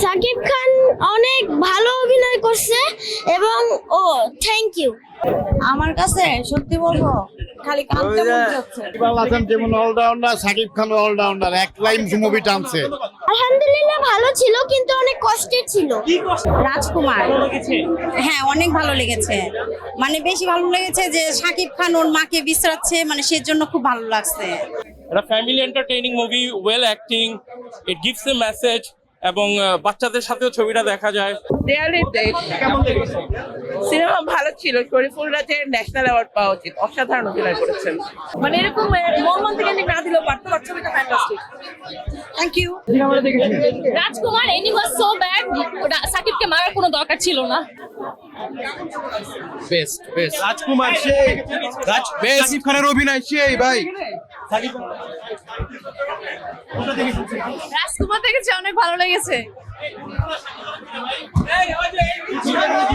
সাকিব খান অনেক ভালো অভিনয় করছে এবং ও থ্যাংক ইউ আমার কাছে সত্যি বলব খালি কাঁদতে মন চাচ্ছে। ইকবাল হাসান যেমন অলরাউন্ডার সাকিব খান অলরাউন্ডার এক লাইন মুভি টানছে। আলহামদুলিল্লাহ ভালো ছিল কিন্তু অনেক কষ্টের ছিল। রাজকুমার। হ্যাঁ অনেক ভালো লেগেছে। মানে বেশি ভালো লেগেছে যে শাকিব খান ওর মাকে বিশ্রাচ্ছে মানে সেজন্য খুব ভালো লাগছে। এটা family entertaining movie well acting it gives a message এবং বাচ্চাদের সাথেও ছবিটা দেখা যায়। দেয়ালের দেশ সিনেমা ভালো ছিল। শরীফুল রাজের ন্যাশনাল অ্যাওয়ার্ড পাওয়া উচিত। অসাধারণ অভিনয় করেছেন। মানে এরকম মর্মান্তিক ending না দিলেও পারতো। বাট ছবিটা fantastic thank you Rajkumar anyways so bad সাকিবকে মারার কোনো দরকার ছিল না। বেস্ট বেস্ট রাজকুমার সেই রাজ সাকিব খানের অভিনয় সেই ভাই। রাজকুমার দেখেছি অনেক ভালো লেগেছে।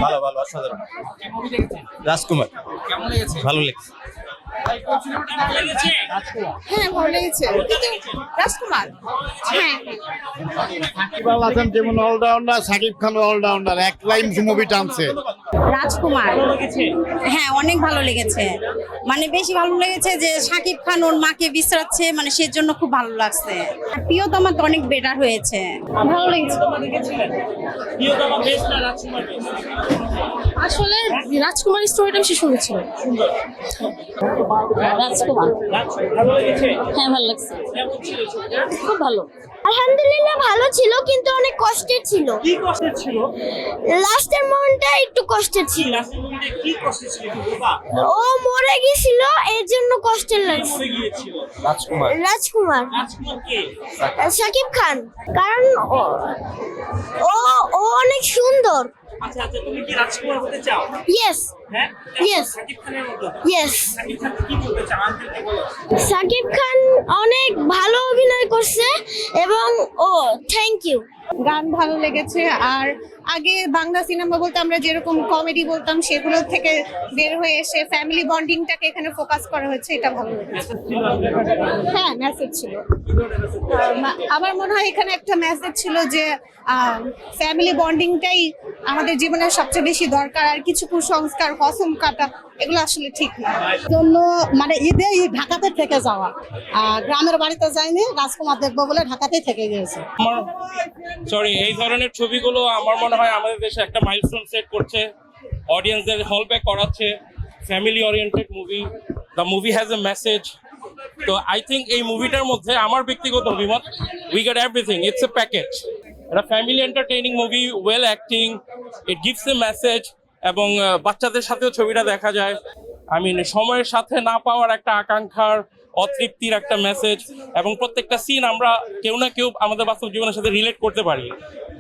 ভালো ভালো অসাধারণ। রাজকুমার কেমন লেগেছে? ভালো লেগেছে। হ্যাঁ ভালো লেগেছে। রাজকুমার? হ্যাঁ। হাসান যেমন অলরাউন্ডার সাকিব খান অলরাউন্ডার এক লাইন মুভি টানছে। রাজকুমার। হ্যাঁ অনেক ভালো লেগেছে। মানে বেশি ভালো লেগেছে যে শাকিব খান ওর মাকে বিশ্রাচ্ছে মানে সেজন্য খুব ভালো লাগছে। আর প্রিয়তমা তো অনেক বেটার হয়েছে। ভালো লেগেছে। রাজকুমার স্টোরিটা বেশি শুনেছিল রাজকুমার? হ্যাঁ ভালো লাগছে। খুব ভালো। আলহামদুলিল্লাহ ভালো ছিল কিন্তু অনেক কষ্টের ছিল। কি কষ্টের ছিল? লাস্টের মোমেন্টটা একটু কষ্টের ছিল। কি কষ্টের ছিল ও মরে গেছিল এর জন্য কষ্টের লাগছে। রাজকুমার। রাজকুমার। রাজকুমার কে? সাকিব খান। কারণ ও- ও ও অনেক সুন্দর। আচ্ছা আচ্ছা তুমি কি রাজকুমার হতে চাও? ইয়েস হ্যাঁ? Yes. সাকিব খানের মতো? ইয়েস সাকিব খান কি বলতে চাও আমাদেরকে বলো? সাকিব খান অনেক ভালো অভিনয় করছে এবং ও থ্যাংক ইউ গান ভালো লেগেছে। আর আগে বাংলা সিনেমা বলতে আমরা যেরকম কমেডি বলতাম, সেগুলো থেকে বের হয়ে এসে ফ্যামিলি বন্ডিংটাকে এখানে ফোকাস করা হয়েছে, এটা ভালো লেগেছে। হ্যাঁ মেসেজ ছিল। আমার মনে হয় এখানে একটা মেসেজ ছিল যে ফ্যামিলি বন্ডিংটাই আমাদের জীবনের সবচেয়ে বেশি দরকার, আর কিছু কুসংস্কার কসম কাটা, এগুলো আসলে ঠিক না। জন্য মানে ঈদে ঢাকাতে থেকে যাওয়া। গ্রামের বাড়িতে যাইনি, রাজকুমার দেখব বলে ঢাকাতেই থেকে গিয়েছে। সরি এই ধরনের ছবিগুলো আমার মনে হয় আমাদের দেশে একটা মাইলস্টোন সেট করছে। অডিয়েন্সদের হল ব্যাক করাচ্ছে। Family oriented movie the movie has a message তো আই থিঙ্ক এই মুভিটার মধ্যে আমার ব্যক্তিগত অভিমত we get everything it's a package এটা family entertaining movie well acting it gives a message এবং বাচ্চাদের সাথেও ছবিটা দেখা যায়। আই মিন সময়ের সাথে না পাওয়ার একটা আকাঙ্ক্ষার অতৃপ্তির একটা মেসেজ এবং প্রত্যেকটা সিন আমরা কেউ না কেউ আমাদের বাস্তব জীবনের সাথে রিলেট করতে পারি।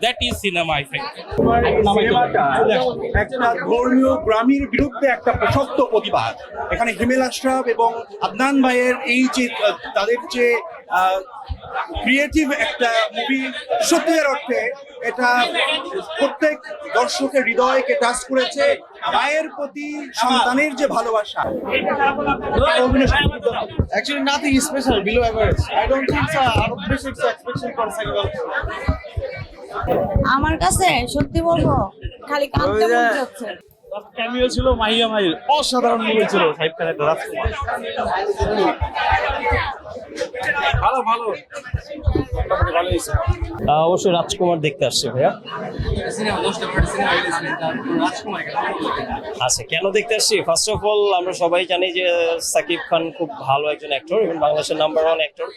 That is cinema I think একটা ধর্মীয় গ্রামীর বিরুদ্ধে একটা প্রশস্ত প্রতিবাদ। এখানে হিমেল আশরাফ এবং আদনান ভাইয়ের এই যে তাদের যে ক্রিয়েটিভ একটা মুভি সত্যিকার অর্থে এটা প্রত্যেক দর্শকের হৃদয়কে টাচ করেছে। মায়ের প্রতি সন্তানের যে ভালোবাসা actually nothing special below average I don't think আমার কাছে সত্যি বলব খালি কান্তা ক্যামিও ছিল মাহিয়া মাহির অসাধারণ মুভি ছিল রাজকুমার। ভালো ভালো। অবশ্যই রাজকুমার দেখতে আসছে ভাইয়া। আচ্ছা কেন দেখতে আসছি? ফার্স্ট অফ অল আমরা সবাই জানি যে সাকিব খান খুব ভালো একজন অ্যাক্টর এবং বাংলাদেশের নাম্বার ওয়ান অ্যাক্টর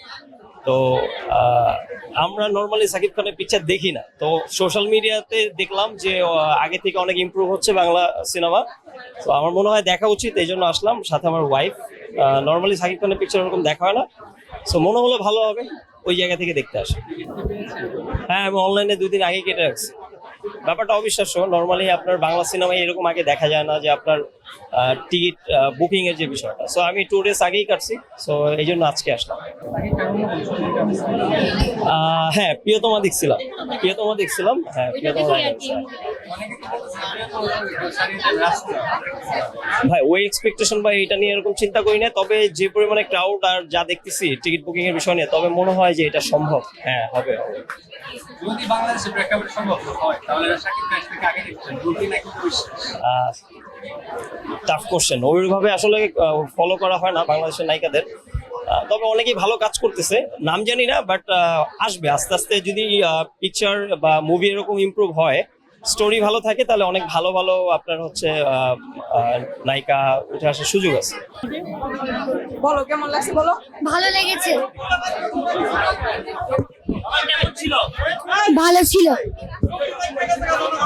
তো আমরা নর্মালি সাকিব খানের পিকচার দেখি না। তো সোশ্যাল মিডিয়াতে দেখলাম যে আগে থেকে অনেক ইমপ্রুভ হচ্ছে বাংলা সিনেমা তো আমার মনে হয় দেখা উচিত, এই জন্য আসলাম, সাথে আমার ওয়াইফ নর্মালি সাকিব খানের পিকচার ওরকম দেখা হয় না। সো মনে হলো ভালো হবে, ওই জায়গা থেকে দেখতে আসে। হ্যাঁ আমি অনলাইনে দুই দিন আগে কেটে রাখছি। ব্যাপারটা অবিশ্বাস্য নর্মালি আপনার বাংলা সিনেমায় এরকম আগে দেখা যায় না যে আপনার টিকিট বুকিং এর যে বিষয়টা। সো আমি টু ডেজ আগেই কাটছি সো এই জন্য আজকে আসলাম। হ্যাঁ প্রিয়তমা দেখছিলাম। প্রিয়তমা দেখছিলাম। হ্যাঁ প্রিয়তমা ভাই ওই এক্সপেকটেশন বা এটা নিয়ে এরকম চিন্তা করি না তবে যে পরিমাণে ক্রাউড আর যা দেখতেছি টিকিট বুকিং এর বিষয় নিয়ে তবে মনে হয় যে এটা সম্ভব। হ্যাঁ হবে হবে। যদি বাংলাদেশে প্রেক্ষাপট সম্ভব হয় তাহলে শাকিব খান থেকে আগে দেখছেন রুটি নাকি টাফ কোশ্চেন ওইভাবে আসলে ফলো করা হয় না বাংলাদেশের নায়িকাদের। তবে অনেকেই ভালো কাজ করতেছে। নাম জানি না বাট আসবে। আস্তে আস্তে যদি পিকচার বা মুভি এরকম ইমপ্রুভ হয় স্টোরি ভালো থাকে তাহলে অনেক ভালো ভালো আপনার হচ্ছে আহ, আহ, নায়িকা উঠে আসার সুযোগ আছে। বলো কেমন লাগছে বলো? ভালো লেগেছে। ভালো ছিল।